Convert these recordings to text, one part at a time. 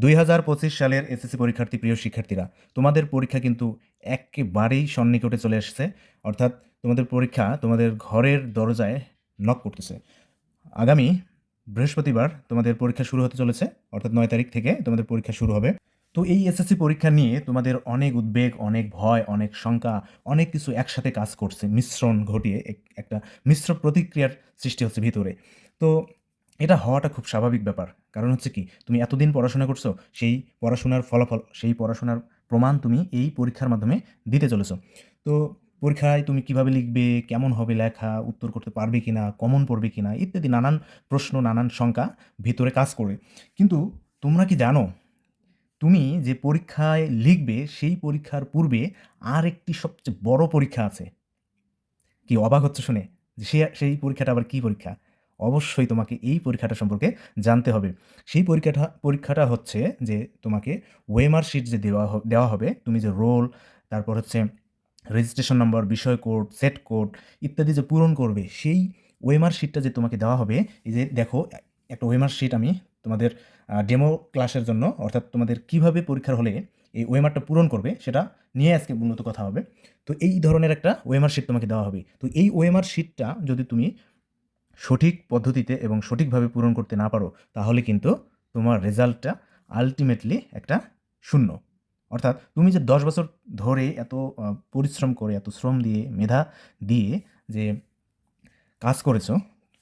দুই হাজার পঁচিশ সালের এসএসসি পরীক্ষার্থী প্রিয় শিক্ষার্থীরা, তোমাদের পরীক্ষা কিন্তু একেবারেই সন্নিকটে চলে এসেছে। অর্থাৎ তোমাদের পরীক্ষা তোমাদের ঘরের দরজায় নক করতেছে। আগামী বৃহস্পতিবার তোমাদের পরীক্ষা শুরু হতে চলেছে, অর্থাৎ নয় তারিখ থেকে তোমাদের পরীক্ষা শুরু হবে। তো এই এসএসসি পরীক্ষা নিয়ে তোমাদের অনেক উদ্বেগ, অনেক ভয়, অনেক শঙ্কা, অনেক কিছু একসাথে কাজ করছে, মিশ্রণ ঘটিয়ে এক- একটা মিশ্র প্রতিক্রিয়ার সৃষ্টি হচ্ছে ভিতরে। তো এটা হওয়াটা খুব স্বাভাবিক ব্যাপার। কারণ হচ্ছে কি, তুমি এতদিন পড়াশোনা করছ, সেই পড়াশোনার ফলাফল, সেই পড়াশোনার প্রমাণ তুমি এই পরীক্ষার মাধ্যমে দিতে চলেছো। তো পরীক্ষায় তুমি কীভাবে লিখবে, কেমন হবে লেখা, উত্তর করতে পারবে কিনা কমন পড়বে কি না ইত্যাদি নানান প্রশ্ন, নানান শঙ্কা ভিতরে কাজ করে। কিন্তু তোমরা কি জানো, তুমি যে পরীক্ষায় লিখবে, সেই পরীক্ষার পূর্বে আর একটি সবচেয়ে বড় পরীক্ষা আছে। কি অবাক হচ্ছে শুনে? সে, সেই পরীক্ষাটা আবার কী পরীক্ষা? অবশ্যই তোমাকে এই পরীক্ষাটা সম্পর্কে জানতে হবে। সেই পরীক্ষাটা পরীক্ষাটা হচ্ছে যে তোমাকে ওয়েমার শিট যে দেওয়া দেওয়া হবে, তুমি যে রোল তারপর হচ্ছে রেজিস্ট্রেশন নম্বর বিষয় কোড সেট কোড ইত্যাদি যে পূরণ করবে, সেই ওয়েমার শিটটা যে তোমাকে দেওয়া হবে, এই যে দেখো, একটা ওয়েমার শিট আমি তোমাদের ডেমো ক্লাসের জন্য, অর্থাৎ তোমাদের কীভাবে পরীক্ষার হলে এই ওয়েমারটা পূরণ করবে, সেটা নিয়ে আজকে মূলত কথা হবে। তো এই ধরনের একটা ওয়েমার শিট তোমাকে দেওয়া হবে। তো এই ওয়েমার শিটটা যদি তুমি সঠিক পদ্ধতিতে এবং সঠিকভাবে পূরণ করতে না পারো, তাহলে কিন্তু তোমার রেজাল্টটা আলটিমেটলি একটা শূন্য। অর্থাৎ তুমি যে দশ বছর ধরে এত পরিশ্রম করে, এত শ্রম দিয়ে, মেধা দিয়ে যে কাজ করেছ,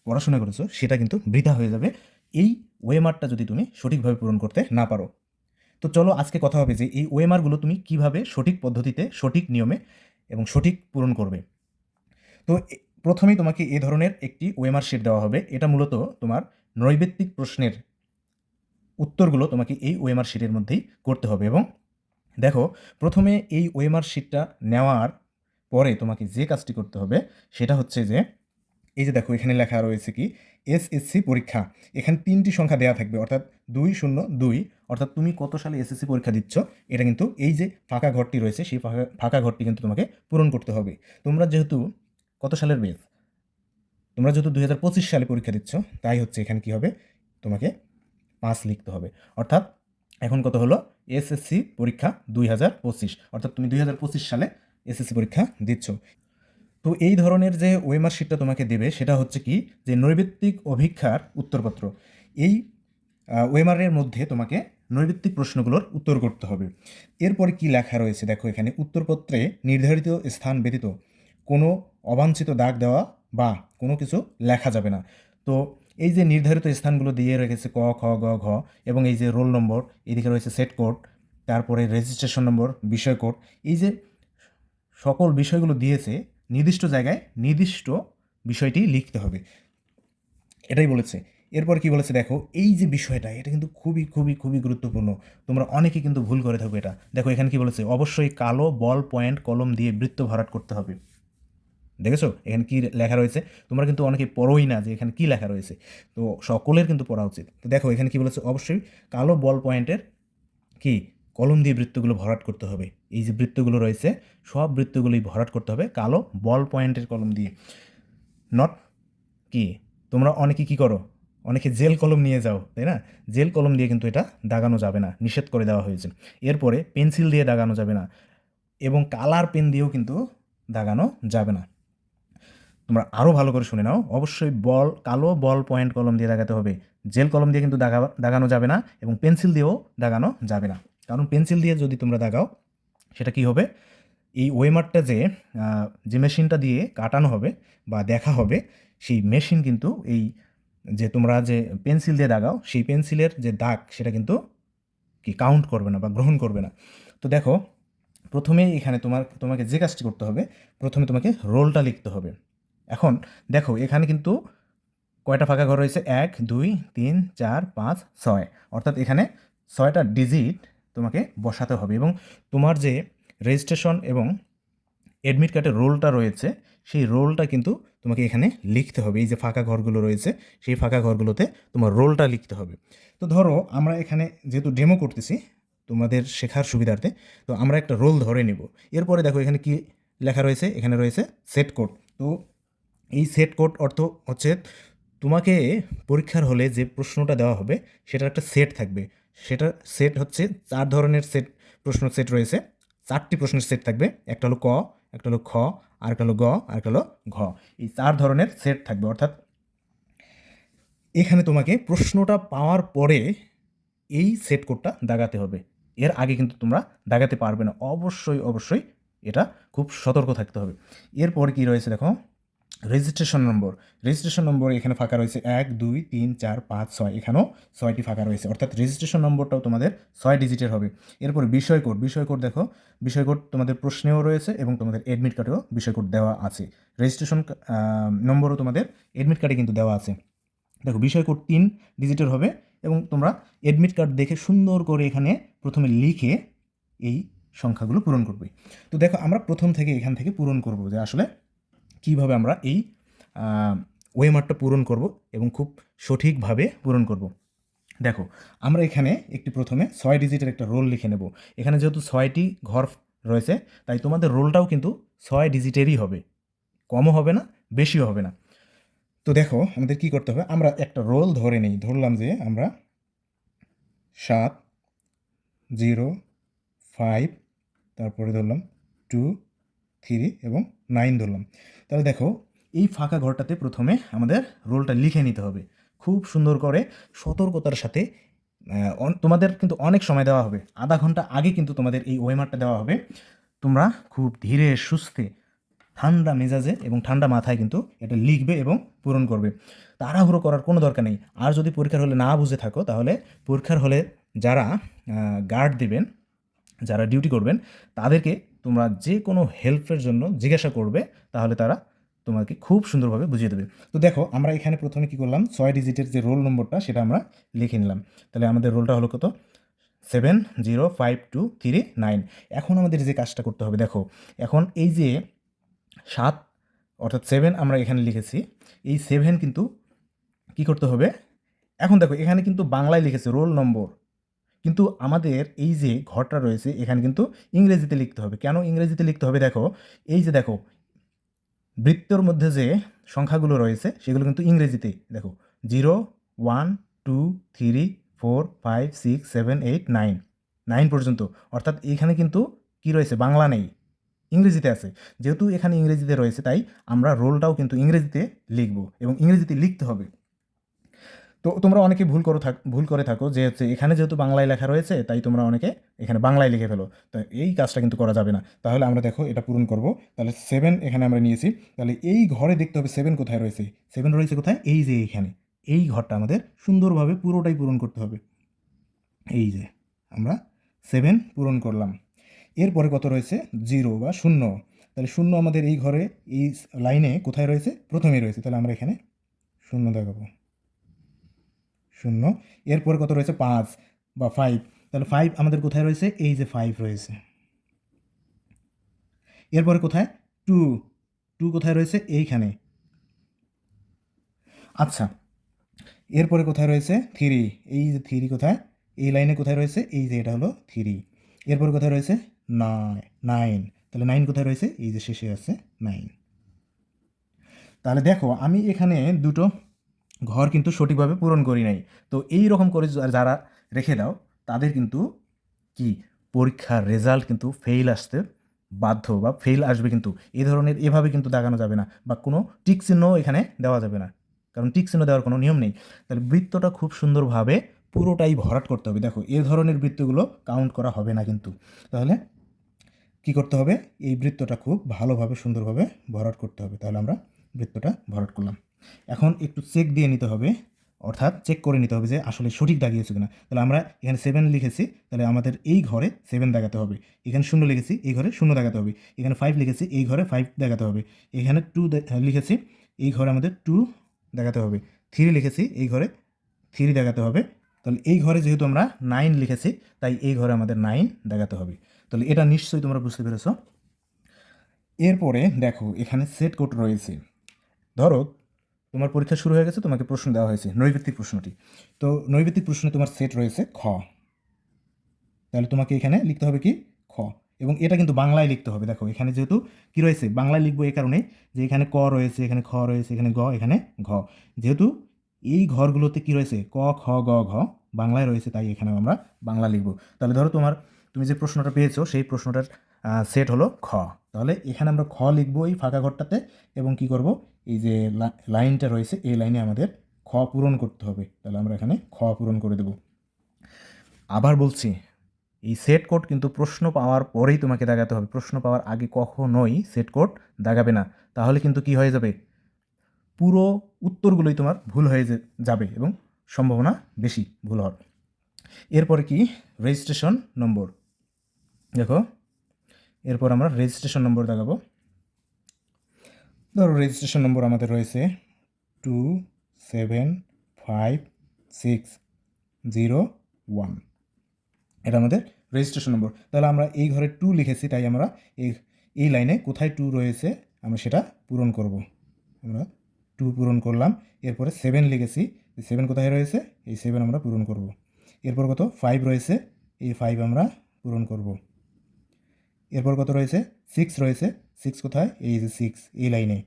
পড়াশোনা করেছ, সেটা কিন্তু বৃথা হয়ে যাবে। এই ওয়েমারটা যদি তুমি সঠিকভাবে পূরণ করতে না পারো। তো চলো আজকে কথা হবে যে এই ওয়েমারগুলো তুমি কীভাবে সঠিক পদ্ধতিতে, সঠিক নিয়মে এবং সঠিক পূরণ করবে। তো প্রথমেই তোমাকে এ ধরনের একটি ওয়েমার শিট দেওয়া হবে। এটা মূলত তোমার নৈবেত্তিক প্রশ্নের উত্তরগুলো তোমাকে এই ওয়েমার শিটের মধ্যেই করতে হবে এবং দেখো, প্রথমে এই ওয়েমার শিটটা নেওয়ার পরে তোমাকে যে কাজটি করতে হবে সেটা হচ্ছে যে, এই যে দেখো, এখানে লেখা রয়েছে কি, এসএসসি পরীক্ষা। এখানে তিনটি সংখ্যা দেওয়া থাকবে, অর্থাৎ দুই শূন্য দুই, অর্থাৎ তুমি কত সালে এসএসসি পরীক্ষা দিচ্ছ, এটা কিন্তু এই যে ফাঁকা ঘরটি রয়েছে, সেই ফাঁকা ফাঁকা ঘরটি কিন্তু তোমাকে পূরণ করতে হবে। তোমরা যেহেতু কত সালের বেস তোমরা যেহেতু দুই হাজার পঁচিশ সালে পরীক্ষা দিচ্ছ, তাই হচ্ছে এখানে কি হবে? তোমাকে পাঁচ লিখতে হবে। অর্থাৎ এখন কত হলো? এসএসসি পরীক্ষা দুই হাজার পঁচিশ। অর্থাৎ তুমি দুই হাজার পঁচিশ সালে এসএসসি পরীক্ষা দিচ্ছ। তো এই ধরনের যে ওয়েমার শিটটা তোমাকে দেবে, সেটা হচ্ছে কি? যে নৈবেত্তিক অভিক্ষার উত্তরপত্র। এই ওয়েমারের মধ্যে তোমাকে নৈবেত্তিক প্রশ্নগুলোর উত্তর করতে হবে। এরপরে কি লেখা রয়েছে? দেখো এখানে, উত্তরপত্রে নির্ধারিত স্থান ব্যতীত। কোনো অবাঞ্ছিত দাগ দেওয়া বা কোনো কিছু লেখা যাবে না। তো এই যে নির্ধারিত স্থানগুলো দিয়ে রেখেছে ক, খ, গ, ঘ এবং এই যে রোল নম্বর, এদিকে রয়েছে সেট কোড, তারপরে রেজিস্ট্রেশন নম্বর বিষয় কোড, এই যে সকল বিষয়গুলো দিয়েছে, নির্দিষ্ট জায়গায় নির্দিষ্ট বিষয়টি লিখতে হবে। এটাই বলেছে। এরপর কি বলেছে দেখো, এই যে বিষয়টা, এটা কিন্তু খুবই খুবই খুবই গুরুত্বপূর্ণ। তোমরা অনেকে কিন্তু ভুল করে থাকো এটা। দেখো এখানে কি বলেছে, অবশ্যই কালো বল পয়েন্ট কলম দিয়ে বৃত্ত ভরাট করতে হবে। দেখেছ? এখানে কি লেখা রয়েছে? তোমরা কিন্তু অনেকে পড়োই না যে এখানে কি লেখা রয়েছে। তো সকলের কিন্তু পড়া উচিত। তো দেখো, এখানে কি বলেছে? অবশ্যই কালো বল পয়েন্টের কি? কলম দিয়ে বৃত্তগুলো ভরাট করতে হবে। এই যে বৃত্তগুলো রয়েছে, সব বৃত্তগুলোই ভরাট করতে হবে কালো বল পয়েন্টের কলম দিয়ে। নট কি? তোমরা অনেকে কি করো? অনেকে জেল কলম নিয়ে যাও, তাই না? জেল কলম দিয়ে কিন্তু এটা দাগানো যাবে না, নিষেধ করে দেওয়া হয়েছে। এরপরে পেন্সিল দিয়ে দাগানো যাবে না এবং কালার পেন দিয়েও কিন্তু দাগানো যাবে না। তোমরা আরও ভালো করে শুনে নাও। অবশ্যই বল, কালো বল পয়েন্ট কলম দিয়ে দাগাতে হবে। জেল কলম দিয়ে কিন্তু দাগা, দাগানো যাবে না এবং পেন্সিল দিয়েও দাগানো যাবে না। কারণ পেন্সিল দিয়ে যদি তোমরা দাগাও, সেটা কি হবে? এই ওয়েমারটা যে যে মেশিনটা দিয়ে কাটানো হবে বা দেখা হবে, সেই মেশিন কিন্তু এই যে তোমরা যে পেন্সিল দিয়ে দাগাও, সেই পেন্সিলের যে দাগ, সেটা কিন্তু কি কাউন্ট করবে না বা গ্রহণ করবে না। তো দেখো প্রথমে এখানে তোমার, তোমাকে যে কাজটি করতে হবে, প্রথমে তোমাকে রোলটা লিখতে হবে। এখন দেখো, এখানে কিন্তু কয়টা ফাঁকা ঘর রয়েছে? এক, দুই, তিন, চার, পাঁচ, ছয়। অর্থাৎ এখানে ছয়টা ডিজিট তোমাকে বসাতে হবে এবং তোমার যে রেজিস্ট্রেশন এবং অ্যাডমিট কার্ডের রোলটা রয়েছে, সেই রোলটা কিন্তু তোমাকে এখানে লিখতে হবে। এই যে ফাঁকা ঘরগুলো রয়েছে, সেই ফাঁকা ঘরগুলোতে তোমার রোলটা লিখতে হবে। তো ধরো, আমরা এখানে যেহেতু ডেমো করতেছি তোমাদের শেখার সুবিধার্থে, তো আমরা একটা রোল ধরে নেব। এরপরে দেখো, এখানে কি লেখা রয়েছে? এখানে রয়েছে সেট কোড তো এই সেট কোড অর্থ হচ্ছে তোমাকে পরীক্ষার হলে যে প্রশ্নটা দেওয়া হবে, সেটার একটা সেট থাকবে। সেটা সেট হচ্ছে চার ধরনের সেট প্রশ্ন সেট রয়েছে। চারটি প্রশ্নের সেট থাকবে। একটা হলো ক, একটা হলো খ, আর একটা হলো গ, আর একটা হলো ঘ। এই চার ধরনের সেট থাকবে। অর্থাৎ এখানে তোমাকে প্রশ্নটা পাওয়ার পরে এই সেট কোডটা দাগাতে হবে। এর আগে কিন্তু তোমরা দাগাতে পারবে না। অবশ্যই অবশ্যই এটা খুব সতর্ক থাকতে হবে। এরপর কি রয়েছে দেখো? রেজিস্ট্রেশন নম্বর রেজিস্ট্রেশন নম্বর এখানে ফাঁকা রয়েছে এক, দুই, তিন, চার, পাঁচ, ছয়। এখানেও ছয়টি ফাঁকা রয়েছে। অর্থাৎ রেজিস্ট্রেশন নম্বরটাও তোমাদের ছয় ডিজিটের হবে। এরপর বিষয় কোড বিষয় কোড দেখো। বিষয় কোড তোমাদের প্রশ্নেও রয়েছে এবং তোমাদের অ্যাডমিট কার্ডেও বিষয় কোড দেওয়া আছে। রেজিস্ট্রেশন নম্বরও তোমাদের অ্যাডমিট কার্ডে কিন্তু দেওয়া আছে। দেখো, বিষয় কোড তিন ডিজিটের হবে এবং তোমরা অ্যাডমিট কার্ড দেখে সুন্দর করে এখানে প্রথমে লিখে এই সংখ্যাগুলো পূরণ করবে। তো দেখো, আমরা প্রথম থেকে এখান থেকে পূরণ করব যে আসলে কীভাবে আমরা এই ওয়েমারটা পূরণ করব এবং খুব সঠিকভাবে পূরণ করব। দেখো, আমরা এখানে একটি প্রথমে ছয় ডিজিটের একটা রোল লিখে নেব। এখানে যেহেতু ছয়টি ঘর রয়েছে, তাই তোমাদের রোলটাও কিন্তু ছয় ডিজিটেরই হবে। কমও হবে না, বেশিও হবে না। তো দেখো, আমাদের কি করতে হবে? আমরা একটা রোল ধরে নেই। ধরলাম যে আমরা সাত, জিরো, ফাইভ, তারপরে ধরলাম টু থ্রি এবং নাইন ধরলাম। তাহলে দেখো, এই ফাঁকা ঘরটাতে প্রথমে আমাদের রোলটা লিখে নিতে হবে। খুব সুন্দর করে সতর্কতার সাথে তোমাদের কিন্তু অনেক সময় দেওয়া হবে। আধা ঘণ্টা আগে কিন্তু তোমাদের এই ওয়েমারটা দেওয়া হবে। তোমরা খুব ধীরে সুস্থে, ঠান্ডা মেজাজে এবং ঠান্ডা মাথায় কিন্তু এটা লিখবে এবং পূরণ করবে। তাড়াহুড়ো করার কোনো দরকার নেই। আর যদি পরীক্ষার হলে না বুঝে থাকো, তাহলে পরীক্ষার হলে যারা গার্ড দেবেন, যারা ডিউটি করবেন, তাদেরকে তোমরা যে কোনো হেল্পের জন্য জিজ্ঞাসা করবে, তাহলে তারা তোমাকে খুব সুন্দরভাবে বুঝিয়ে দেবে। তো দেখো, আমরা এখানে প্রথমে কি করলাম? ছয় ডিজিটের যে রোল নম্বরটা সেটা আমরা লিখে নিলাম। তাহলে আমাদের রোলটা হলো কত? Seven zero five two three nine এখন আমাদের যে কাজটা করতে হবে, দেখো, এখন এই যে সাত, অর্থাৎ সেভেন আমরা এখানে লিখেছি, এই সেভেন কিন্তু কি করতে হবে? এখন দেখো, এখানে কিন্তু বাংলায় লিখেছে রোল নম্বর কিন্তু আমাদের এই যে ঘরটা রয়েছে, এখানে কিন্তু ইংরেজিতে লিখতে হবে। কেন ইংরেজিতে লিখতে হবে? দেখো, এই যে দেখো, বৃত্তর মধ্যে যে সংখ্যাগুলো রয়েছে, সেগুলো কিন্তু ইংরেজিতে দেখো, zero, one, two, three, four, five, six, seven, eight, nine. Nine পর্যন্ত। অর্থাৎ এখানে কিন্তু কি রয়েছে? বাংলা নেই। ইংরেজিতে আছে। যেহেতু এখানে ইংরেজিতে রয়েছে, তাই আমরা রোলটাও কিন্তু ইংরেজিতে লিখব এবং ইংরেজিতে লিখতে হবে। তো তোমরা অনেকে ভুল করো থাক, ভুল করে থাকো যে হচ্ছে এখানে যেহেতু বাংলায় লেখা রয়েছে, তাই তোমরা অনেকে এখানে বাংলায় লিখে ফেলো। তো এই কাজটা কিন্তু করা যাবে না। তাহলে আমরা দেখো এটা পূরণ করব। তাহলে সেভেন এখানে আমরা নিয়েছি। তাহলে এই ঘরে দেখতে হবে সেভেন কোথায় রয়েছে? সেভেন রয়েছে কোথায়? এই যে এইখানে এই ঘরটা আমাদের সুন্দরভাবে পুরোটাই পূরণ করতে হবে। এই যে আমরা সেভেন পূরণ করলাম। এরপরে কত রয়েছে? জিরো বা শূন্য। তাহলে শূন্য আমাদের এই ঘরে, এই লাইনে কোথায় রয়েছে? প্রথমেই রয়েছে। তাহলে আমরা এখানে শূন্য দেখাবো। শূন্য। এরপরে কত রয়েছে? পাঁচ বা ফাইভ তাহলে ফাইভ আমাদের কোথায় রয়েছে? এই যে ফাইভ রয়েছে। এরপরে কোথায়? টু টু কোথায় রয়েছে? এইখানে। আচ্ছা। এরপরে কোথায় রয়েছে? থ্রি এই যে থ্রি কোথায়? এই লাইনে কোথায় রয়েছে? এই যে এটা হলো থ্রি এরপরে কোথায় রয়েছে? নয় নাইন তাহলে নাইন কোথায় রয়েছে? এই যে শেষে আছে নাইন তাহলে দেখো, আমি এখানে দুটো ঘর কিন্তু সঠিকভাবে পূরণ করি নাই। তো এই রকম করে যারা রেখে দাও, তাদের কিন্তু কি? পরীক্ষার রেজাল্ট কিন্তু ফেল আসতে বাধ্য বা ফেল আসবে কিন্তু। এই ধরনের এভাবে কিন্তু দাগানো যাবে না বা কোনো টিক চিহ্ন এখানে দেওয়া যাবে না। কারণ টিক চিহ্ন দেওয়ার কোনো নিয়ম নেই। তাহলে বৃত্তটা খুব সুন্দরভাবে পুরোটাই ভরাট করতে হবে। দেখো, এ ধরনের বৃত্তগুলো কাউন্ট করা হবে না কিন্তু। তাহলে কি করতে হবে? এই বৃত্তটা খুব ভালোভাবে, সুন্দরভাবে ভরাট করতে হবে। তাহলে আমরা বৃত্তটা ভরাট করলাম। এখন একটু চেক দিয়ে নিতে হবে, অর্থাৎ চেক করে নিতে হবে যে আসলে সঠিক দাগিয়েছে কিনা। তাহলে আমরা এখানে সেভেন লিখেছি, তাহলে আমাদের এই ঘরে সেভেন দেখাতে হবে। এখানে শূন্য লিখেছি, এই ঘরে শূন্য দেখাতে হবে। এখানে ফাইভ লিখেছি, এই ঘরে ফাইভ দেখাতে হবে। এখানে টু লিখেছি, এই ঘরে আমাদের টু দেখাতে হবে। থ্রি লিখেছি, এই ঘরে থ্রি দেখাতে হবে। তাহলে এই ঘরে যেহেতু আমরা নাইন লিখেছি, তাই এই ঘরে আমাদের নাইন দেখাতে হবে। তাহলে এটা নিশ্চয়ই তোমরা বুঝতে পেরেছ। এরপরে দেখো, এখানে সেট কোড রয়েছে। ধরো তোমার পরীক্ষা শুরু হয়ে গেছে, তোমাকে প্রশ্ন দেওয়া হয়েছে নৈভিত্তিক প্রশ্নটি। তো নৈভিত্তিক প্রশ্নে তোমার সেট রয়েছে খ। তাহলে তোমাকে এখানে লিখতে হবে কি? খ। এবং এটা কিন্তু বাংলায় লিখতে হবে, দেখো, এখানে যেহেতু কী রয়েছে? বাংলায় লিখব এই কারণে যে এখানে ক রয়েছে, এখানে খ রয়েছে, এখানে গ, এখানে ঘ। যেহেতু এই ঘরগুলোতে কি রয়েছে? ক, খ, গ, ঘ বাংলায় রয়েছে, তাই এখানে আমরা বাংলা লিখব। তাহলে ধরো তোমার, তুমি যে প্রশ্নটা পেয়েছ, সেই প্রশ্নটার সেট হলো খ। তাহলে এখানে আমরা খ লিখব এই ফাঁকা ঘরটাতে এবং কি করব? এই যে লাইনটা রয়েছে, এই লাইনে আমাদের খ পূরণ করতে হবে। তাহলে আমরা এখানে খ পূরণ করে দেব। আবার বলছি, এই সেট কোড কিন্তু প্রশ্ন পাওয়ার পরেই তোমাকে দাগাতে হবে। প্রশ্ন পাওয়ার আগে কখনোই সেট কোড দাগাবে না। তাহলে কিন্তু কি হয়ে যাবে? পুরো উত্তরগুলোই তোমার ভুল হয়ে যাবে এবং সম্ভাবনা বেশি ভুল হওয়ার এরপরে কি? রেজিস্ট্রেশন নম্বর দেখো, এরপর আমরা রেজিস্ট্রেশন নম্বর দেখাবো ধরো রেজিস্ট্রেশন নম্বর আমাদের রয়েছে two seven five six zero one এটা আমাদের রেজিস্ট্রেশন নম্বর তাহলে আমরা এই ঘরে টু লিখেছি, তাই আমরা এই এই লাইনে কোথায় টু রয়েছে আমরা সেটা পূরণ করব। আমরা টু পূরণ করলাম, এরপরে সেভেন লিখেছি সেভেন কোথায় রয়েছে? এই সেভেন আমরা পূরণ করব। এরপর কত? ফাইভ রয়েছে, এই ফাইভ আমরা পূরণ করব। এরপর কত রয়েছে? সিক্স রয়েছে সিক্স কোথায়? এই যে সিক্স এই লাইনে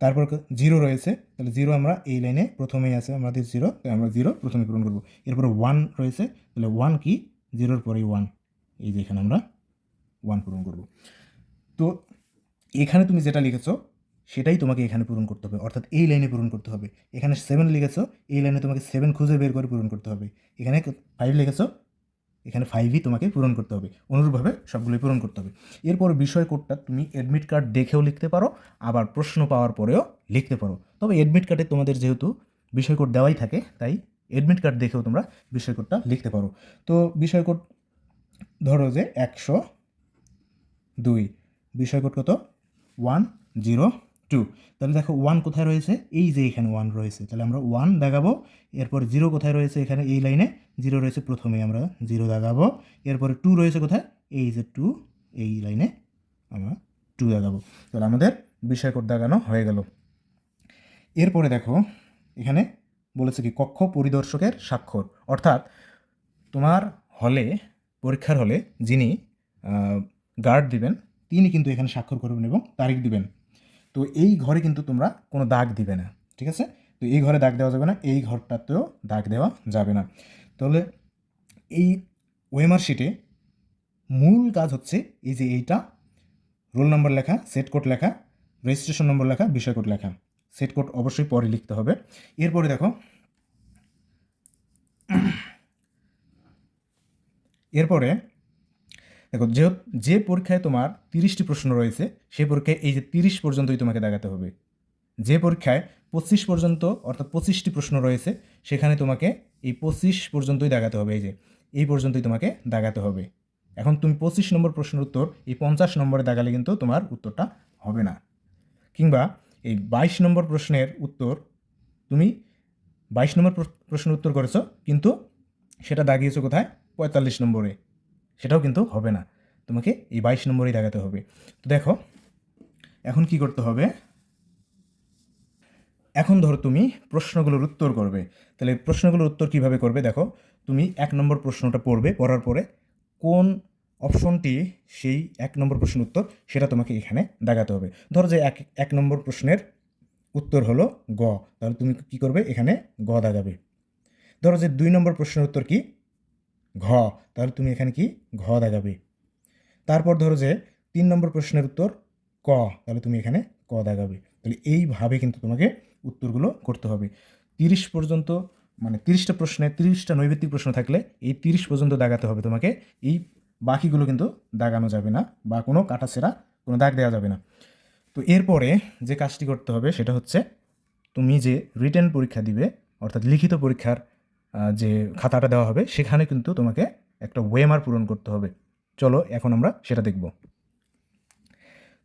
তারপর জিরো রয়েছে, তাহলে জিরো আমরা এই লাইনে প্রথমেই আছে আমাদের জিরো তাই আমরা জিরো প্রথমে পূরণ করব। এরপরে ওয়ান রয়েছে, তাহলে ওয়ান কি? জিরোর পরেই ওয়ান এই যে এখানে আমরা ওয়ান পূরণ করব। তো এখানে তুমি যেটা লিখেছো, সেটাই তোমাকে এখানে পূরণ করতে হবে। অর্থাৎ এই লাইনে পূরণ করতে হবে। এখানে সেভেন লিখেছো এই লাইনে তোমাকে সেভেন খুঁজে বের করে পূরণ করতে হবে। এখানে ফাইভ লিখেছো এখানে ফাইভই তোমাকে পূরণ করতে হবে। অনুরূপভাবে সবগুলোই পূরণ করতে হবে। এরপর বিষয় কোডটা তুমি অ্যাডমিট কার্ড দেখেও লিখতে পারো, আবার প্রশ্ন পাওয়ার পরেও লিখতে পারো। তবে অ্যাডমিট কার্ডে তোমাদের যেহেতু বিষয় কোড দেওয়াই থাকে, তাই অ্যাডমিট কার্ড দেখেও তোমরা বিষয় কোডটা লিখতে পারো। তো বিষয় কোড ধরো যে একশো দুই। বিষয় কোড কত? ওয়ান জিরো টু তাহলে দেখো ওয়ান কোথায় রয়েছে? এই যে এখানে ওয়ান রয়েছে। তাহলে আমরা ওয়ান দেখাবো। এরপর জিরো কোথায় রয়েছে? এখানে এই লাইনে জিরো রয়েছে প্রথমে আমরা জিরো দেখাবো। এরপরে টু রয়েছে কোথায়? এই যে টু এই লাইনে আমরা টু দেখাবো। তাহলে আমাদের বিষয় কোড দেখানো হয়ে গেল। এরপরে দেখো, এখানে বলেছে কি, কক্ষ পরিদর্শকের স্বাক্ষর। অর্থাৎ তোমার হলে, পরীক্ষার হলে যিনি গার্ড দিবেন, তিনি কিন্তু এখানে স্বাক্ষর করবেন এবং তারিখ দিবেন। তো এই ঘরে কিন্তু তোমরা কোনো দাগ দিবে না, ঠিক আছে? তো এই ঘরে দাগ দেওয়া যাবে না, এই ঘরটাতেও দাগ দেওয়া যাবে না। তাহলে এই ওয়েমার শিটে মূল কাজ হচ্ছে এই যে এইটা, রোল নম্বর লেখা, সেট কোড লেখা, রেজিস্ট্রেশন নম্বর লেখা, বিষয় কোড লেখা। সেট কোড অবশ্যই পরে লিখতে হবে। এরপরে দেখো, এরপরে দেখো, যে যে পরীক্ষায় তোমার তিরিশটি প্রশ্ন রয়েছে সেই পরীক্ষায় এই যে তিরিশ পর্যন্তই তোমাকে দেখাতে হবে। যে পরীক্ষায় পঁচিশ পর্যন্ত, অর্থাৎ পঁচিশটি প্রশ্ন রয়েছে, সেখানে তোমাকে এই পঁচিশ পর্যন্তই দেখাতে হবে, এই যে, এই পর্যন্তই তোমাকে দেখাতে হবে। এখন তুমি পঁচিশ নম্বর প্রশ্নের উত্তর, এই পঞ্চাশ নম্বরে দেখালে কিন্তু তোমার উত্তরটা হবে না। কিংবা এই বাইশ নম্বর প্রশ্নের উত্তর, তুমি বাইশ নম্বর প্র- প্রশ্নের উত্তর করেছ, কিন্তু সেটা দাগিয়েছো কোথায়? পঁয়তাল্লিশ নম্বরে। সেটাও কিন্তু হবে না। তোমাকে এই বাইশ নম্বরেই দেখাতে হবে। তো দেখো, এখন কি করতে হবে? এখন ধরো তুমি প্রশ্নগুলোর উত্তর করবে। তাহলে প্রশ্নগুলোর উত্তর কীভাবে করবে দেখো, তুমি এক নম্বর প্রশ্নটা পড়বে, পড়ার পরে কোন অপশনটি সেই এক নম্বর প্রশ্নের উত্তর সেটা তোমাকে এখানে দেখাতে হবে। ধরো যে এক এক নম্বর প্রশ্নের উত্তর হলো গ, তাহলে তুমি কি করবে? এখানে গ দাগাবে ধরো যে দুই নম্বর প্রশ্নের উত্তর কি? ঘ, তাহলে তুমি এখানে কি? ঘ দাগাবে তারপর ধরো যে তিন নম্বর প্রশ্নের উত্তর ক, তাহলে তুমি এখানে ক দাগাবে তাহলে এইভাবে কিন্তু তোমাকে উত্তরগুলো করতে হবে। তিরিশ পর্যন্ত মানে তিরিশটা প্রশ্নে, তিরিশটা নৈবেত্তিক প্রশ্ন থাকলে এই তিরিশ পর্যন্ত দাগাতে হবে তোমাকে। এই বাকিগুলো কিন্তু দাগানো যাবে না বা কোনো কাটাছেড়া কোনো দাগ দেওয়া যাবে না। তো এরপরে যে কাজটি করতে হবে সেটা হচ্ছে, তুমি যে রিটেন পরীক্ষা দিবে, অর্থাৎ লিখিত পরীক্ষার যে খাতাটা দেওয়া হবে, সেখানে কিন্তু তোমাকে একটা ওয়েমার পূরণ করতে হবে। চলো, এখন আমরা সেটা দেখব।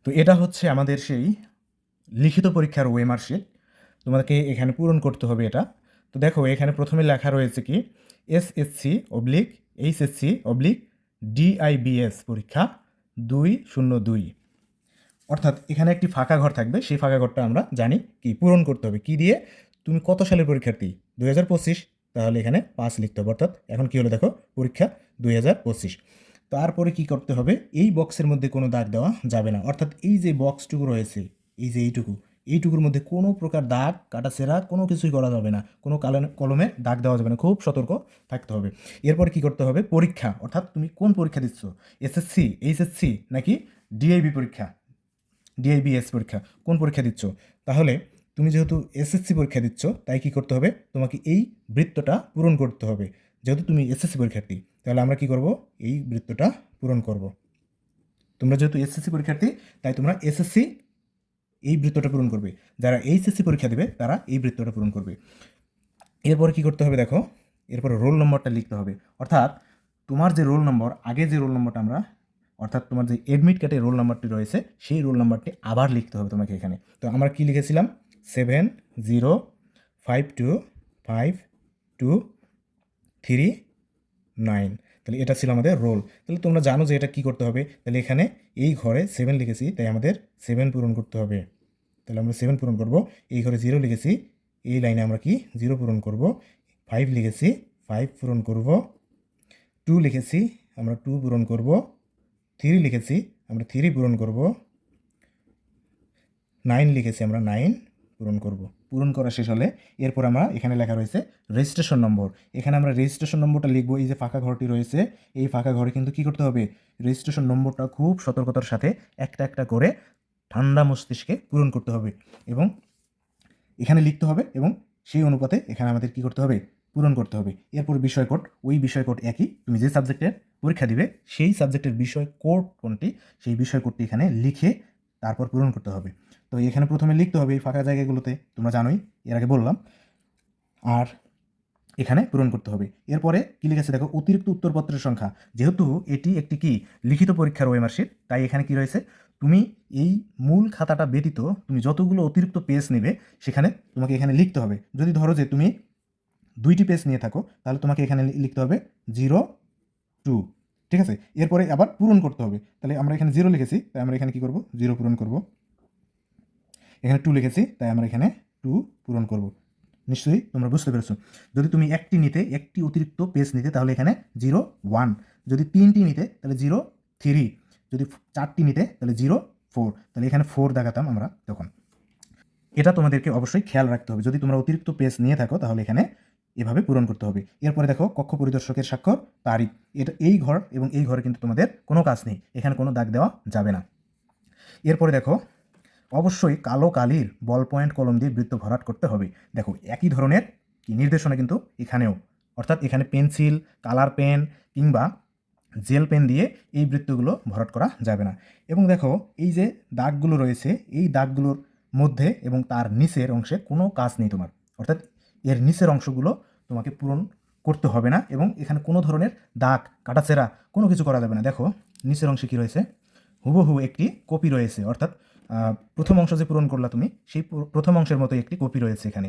তো এটা হচ্ছে আমাদের সেই লিখিত পরীক্ষার ওয়েমার শিট। তোমাকে এখানে পূরণ করতে হবে এটা। তো দেখো, এখানে প্রথমে লেখা রয়েছে কি S SSC oblique H HSC oblique DIBS পরীক্ষা দুই শূন্য দুই। অর্থাৎ এখানে একটি ফাঁকা ঘর থাকবে, সেই ফাঁকা ঘরটা আমরা জানি কি, পূরণ করতে হবে। কি দিয়ে? তুমি কত সালের পরীক্ষার্থী? দুই হাজার পঁচিশ। তাহলে এখানে পাঁচ লিখতে হবে, অর্থাৎ এখন কী হলো দেখো, পরীক্ষা দুই হাজার পঁচিশ। তারপরে কি করতে হবে, এই বক্সের মধ্যে কোনো দাগ দেওয়া যাবে না। অর্থাৎ এই যে বক্সটুকু রয়েছে, এই যে এইটুকু, এইটুকুর মধ্যে কোনো প্রকার দাগ, কাটা সেরা কোনো কিছুই করা যাবে না। কোনো কালে- কলমে দাগ দেওয়া যাবে না, খুব সতর্ক থাকতে হবে। এরপর কি করতে হবে, পরীক্ষা, অর্থাৎ তুমি কোন পরীক্ষা দিচ্ছ, এসএসসি, এইচএসসি নাকি ডিআইবি পরীক্ষা ডিআইবিএস পরীক্ষা, কোন পরীক্ষা দিচ্ছ? তাহলে তুমি যেহেতু এসএসসি পরীক্ষা দিচ্ছ, তাই কি করতে হবে? তোমাকে এই বৃত্তটা পূরণ করতে হবে। যেহেতু তুমি এসএসসি পরীক্ষার্থী, তাহলে আমরা কি করব? এই বৃত্তটা পূরণ করব। তোমরা যেহেতু এসএসসি পরীক্ষার্থী, তাই তোমরা এসএসসি এই বৃত্তটা পূরণ করবে। যারা এইচএসসি পরীক্ষা দেবে, তারা এই বৃত্তটা পূরণ করবে। এরপরে কি করতে হবে দেখো? এরপরে রোল নম্বরটা লিখতে হবে। অর্থাৎ তোমার যে রোল নম্বর, আগে যে রোল নম্বরটা আমরা, অর্থাৎ তোমার যে এডমিট কার্ডে রোল নাম্বারটি রয়েছে, সেই রোল নাম্বারটি আবার লিখতে হবে তোমাকে এখানে। তো আমরা কি লিখেছিলাম? Seven zero five two five two three nine. তাহলে এটা ছিল আমাদের রোল। তাহলে তোমরা জানো যে এটা কি করতে হবে। তাহলে এখানে এই ঘরে সেভেন লিখেছি, তাই আমাদের সেভেন পূরণ করতে হবে। তাহলে আমরা সেভেন পূরণ করব। এই ঘরে জিরো লিখেছি, এই লাইনে আমরা কি জিরো পূরণ করব। ফাইভ লিখেছি, ফাইভ পূরণ করব। টু লিখেছি, আমরা টু পূরণ করব। থ্রি লিখেছি, আমরা থ্রি পূরণ করব। নাইন লিখেছি, আমরা নাইন। পূরণ করব। পূরণ করা শেষ হলে এরপর আমরা এখানে লেখা রয়েছে রেজিস্ট্রেশন নম্বর এখানে আমরা রেজিস্ট্রেশন নম্বরটা লিখব। এই যে ফাঁকা ঘরটি রয়েছে, এই ফাঁকা ঘরে কিন্তু কি করতে হবে? রেজিস্ট্রেশন নম্বরটা খুব সতর্কতার সাথে একটা একটা করে ঠান্ডা মস্তিষ্কে পূরণ করতে হবে এবং এখানে লিখতে হবে এবং সেই অনুপাতে এখানে আমাদের কি করতে হবে? পূরণ করতে হবে। এরপর বিষয় কোড, ওই বিষয় কোড একই। তুমি যে সাবজেক্টের পরীক্ষা দিবে, সেই সাবজেক্টের বিষয় কোড কোনটি? সেই বিষয় কোডটি এখানে লিখে তারপর পূরণ করতে হবে। তো এখানে প্রথমে লিখতে হবে এই ফাঁকা জায়গাগুলোতে, তোমরা জানোই, এর আগে বললাম, আর এখানে পূরণ করতে হবে। এরপরে কি লিখেছে দেখো, অতিরিক্ত উত্তরপত্রের সংখ্যা। যেহেতু এটি একটি কি? লিখিত পরীক্ষার ওয়েমার্কশিট তাই এখানে কি রয়েছে? তুমি এই মূল খাতাটা ব্যতীত তুমি যতগুলো অতিরিক্ত পেজ নেবে, সেখানে তোমাকে এখানে লিখতে হবে। যদি ধরো যে তুমি দুইটি পেজ নিয়ে থাকো, তাহলে তোমাকে এখানে লিখতে হবে জিরো টু ঠিক আছে? এরপরে আবার পূরণ করতে হবে। তাহলে আমরা এখানে জিরো লিখেছি, তাই আমরা এখানে কি করব? জিরো পূরণ করব। এখানে টু লিখেছি, তাই আমরা এখানে টু পূরণ করব। নিশ্চয়ই তোমরা বুঝতে পেরেছ। যদি তুমি একটি নিতে, একটি অতিরিক্ত পেজ নিতে, তাহলে এখানে জিরো ওয়ান যদি তিনটি নিতে, তাহলে জিরো থ্রি যদি চারটি নিতে, তাহলে জিরো ফোর তাহলে এখানে ফোর দেখাতাম আমরা তখন। এটা তোমাদেরকে অবশ্যই খেয়াল রাখতে হবে। যদি তোমরা অতিরিক্ত পেজ নিয়ে থাকো, তাহলে এখানে এভাবে পূরণ করতে হবে। এরপরে দেখো, কক্ষ পরিদর্শকের স্বাক্ষর, তারিখ। এটা এই ঘর এবং এই ঘরে কিন্তু তোমাদের কোনো কাজ নেই। এখানে কোনো দাগ দেওয়া যাবে না। এরপরে দেখো, অবশ্যই কালো কালির বল পয়েন্ট কলম দিয়ে বৃত্ত ভরাট করতে হবে। দেখো, একই ধরনের নির্দেশনা কিন্তু এখানেও। অর্থাৎ এখানে পেন্সিল, কালার পেন কিংবা জেল পেন দিয়ে এই বৃত্তগুলো ভরাট করা যাবে না। এবং দেখো, এই যে দাগগুলো রয়েছে, এই দাগগুলোর মধ্যে এবং তার নিচের অংশে কোনো কাজ নেই তোমার। অর্থাৎ এর নিচের অংশগুলো তোমাকে পূরণ করতে হবে না এবং এখানে কোনো ধরনের দাগ, কাটাছেঁড়া কোনো কিছু করা যাবে না। দেখো, নিচের অংশে কী রয়েছে? হুবহু একটি কপি রয়েছে, অর্থাৎ প্রথম অংশ যে পূরণ করলা তুমি, সেই প্রথম অংশের মতো একটি কপি রয়েছে এখানে।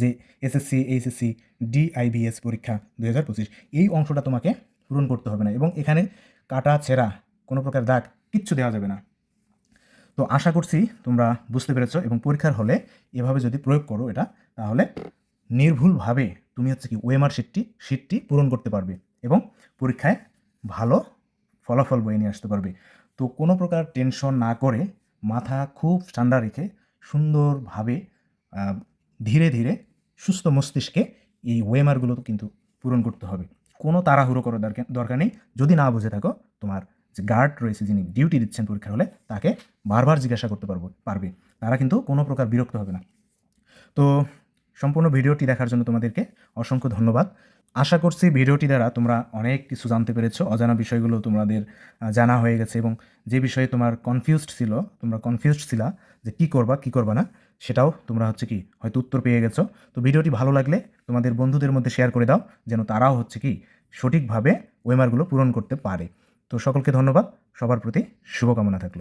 যে এসএসসি এইচএসসি ডিআইবিএস পরীক্ষা দুই হাজার পঁচিশ, এই অংশটা তোমাকে পূরণ করতে হবে না এবং এখানে কাটা, ছেঁড়া কোনো প্রকার দাগ কিচ্ছু দেওয়া যাবে না। তো আশা করছি তোমরা বুঝতে পেরেছ এবং পরীক্ষার হলে এভাবে যদি প্রয়োগ করো, এটা তাহলে নির্ভুলভাবে তুমি হচ্ছে কি ওয়েমার শিটটি শিটটি পূরণ করতে পারবে এবং পরীক্ষায় ভালো ফলাফল বয়ে নিয়ে আসতে পারবে। তো কোনো প্রকার টেনশন না করে মাথা খুব ঠান্ডা রেখে সুন্দরভাবে ধীরে ধীরে সুস্থ মস্তিষ্কে এই ওয়েমারগুলো কিন্তু পূরণ করতে হবে। কোনো তাড়াহুড়ো করার দরকার দরকার নেই। যদি না বুঝে থাকো, তোমার যে গার্ড রয়েছে যিনি ডিউটি দিচ্ছেন পরীক্ষা হলে, তাকে বারবার জিজ্ঞাসা করতে পারব, পারবে। তারা কিন্তু কোনো প্রকার বিরক্ত হবে না। তো সম্পূর্ণ ভিডিওটি দেখার জন্য তোমাদেরকে অসংখ্য ধন্যবাদ। আশা করছি ভিডিওটি দ্বারা তোমরা অনেক কিছু জানতে পেরেছ, অজানা বিষয়গুলো তোমাদের জানা হয়ে গেছে এবং যে বিষয়ে তোমার কনফিউজড ছিল, তোমরা কনফিউজড ছিলা যে কি করবা কি করবা না, সেটাও তোমরা হচ্ছে কি হয়তো উত্তর পেয়ে গেছো। তো ভিডিওটি ভালো লাগলে তোমাদের বন্ধুদের মধ্যে শেয়ার করে দাও, যেন তারাও হচ্ছে কি সঠিকভাবে ওয়েমারগুলো পূরণ করতে পারে। তো সকলকে ধন্যবাদ, সবার প্রতি শুভকামনা থাকল।